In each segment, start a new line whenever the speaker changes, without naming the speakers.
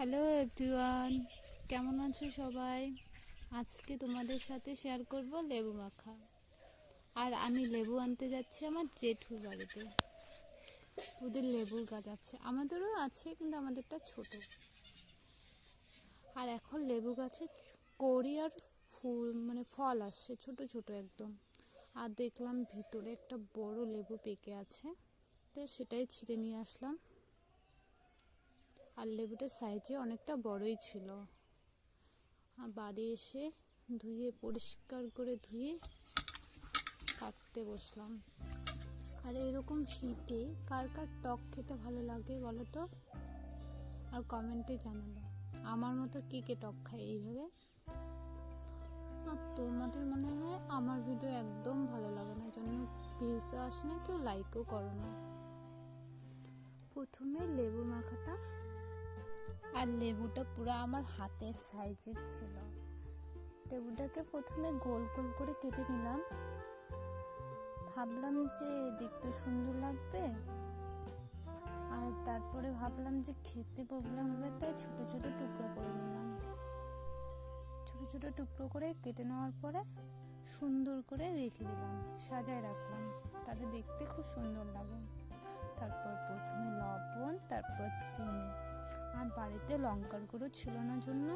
Hello everyone কেমন আছো সবাই? আজকে তোমাদের সাথে শেয়ার করব লেবু মাখা। আর আমি লেবু আনতে যাচ্ছি আমার জেঠুর বাড়িতে। ওদের লেবুর গাছ আছে। আমাদেরও আছে, কিন্তু আমাদেরটা ছোট। আর এখন লেবু গাছে কড়ি আর ফুল মানে ফল আসছে, ছোট ছোট একদম। আর দেখলাম ভিতরে একটা বড় লেবু পেকে আছে। তো সেটাই ছিঁড়ে নিয়ে আসলাম। আর লেবুটার সাইজে অনেকটা বড়ই ছিল। আর বাড়ি এসে ধুয়ে, পরিষ্কার করে ধুয়ে কাটতে বসলাম। আর এরকম শীতে কার কার টক খেতে ভালো লাগে বলো তো? আর কমেন্টে জানাবে। আমার মতো কে কে টক খায় এইভাবে? আর তোমাদের মনে হয় আমার ভিডিও একদম ভালো লাগে না, জন্য ভিউসও আসে না, কেউ লাইকও করো না। প্রথমে লেবু মাখাটা আর লেবুটা পুরো আমার হাতের সাইজের ছিল। লেবুটাকে প্রথমে গোল গোল করে কেটে নিলাম। ভাবলাম যে দেখতে সুন্দর লাগবে। আর তারপরে ভাবলাম যে খেতে প্রবলেম হবে, তাই ছোট ছোট টুকরো করে নিলাম। ছোট ছোট টুকরো করে কেটে নেওয়ার পরে সুন্দর করে রেখে দিলাম, সাজায় রাখলাম। তাতে দেখতে খুব সুন্দর লাগে। তারপর প্রথমে লবণ, তারপর চিনি। আর বাড়িতে লঙ্কার গুঁড়ো ছিল না জন্য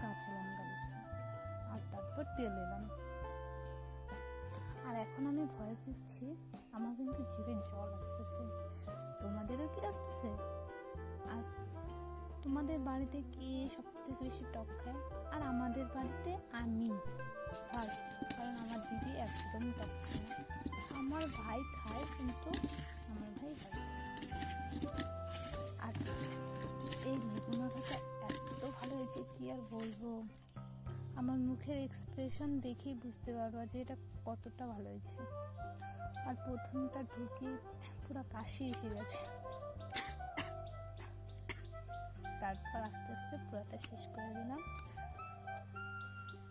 কাঁচা লঙ্কা দিচ্ছি আর তারপর তেল দিলাম। আর এখন আমি ভয়েস দিচ্ছি, আমার কিন্তু জিভে জল আসতেছে। তোমাদেরও কি আসতেছে? আর তোমাদের বাড়িতে কি সব থেকে বেশি টক খায়? আর আমাদের বাড়িতে আমি ফার্স্ট কারণ আমার দিদি একদম টক খায় আমার ভাই খায়, কিন্তু আমার ভাই খায় আর বলব, আমার মুখের এক্সপ্রেশন দেখেই বুঝতে পারবা যে এটা কতটা ভালো হয়েছে। আর প্রথমটা ঢুকে পুরো কাশি এসে গেছে। তারপর আস্তে আস্তে পুরোটা শেষ করে দিলাম।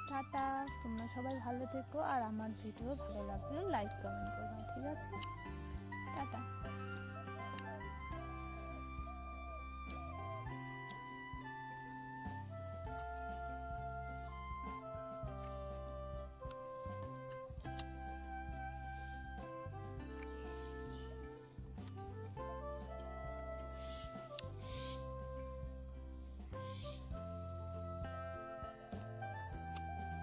টাটা, তোমরা সবাই ভালো থেকো আর আমার ভিডিও ভালো লাগলে লাইক কমেন্ট করবে, ঠিক আছে? টাটা।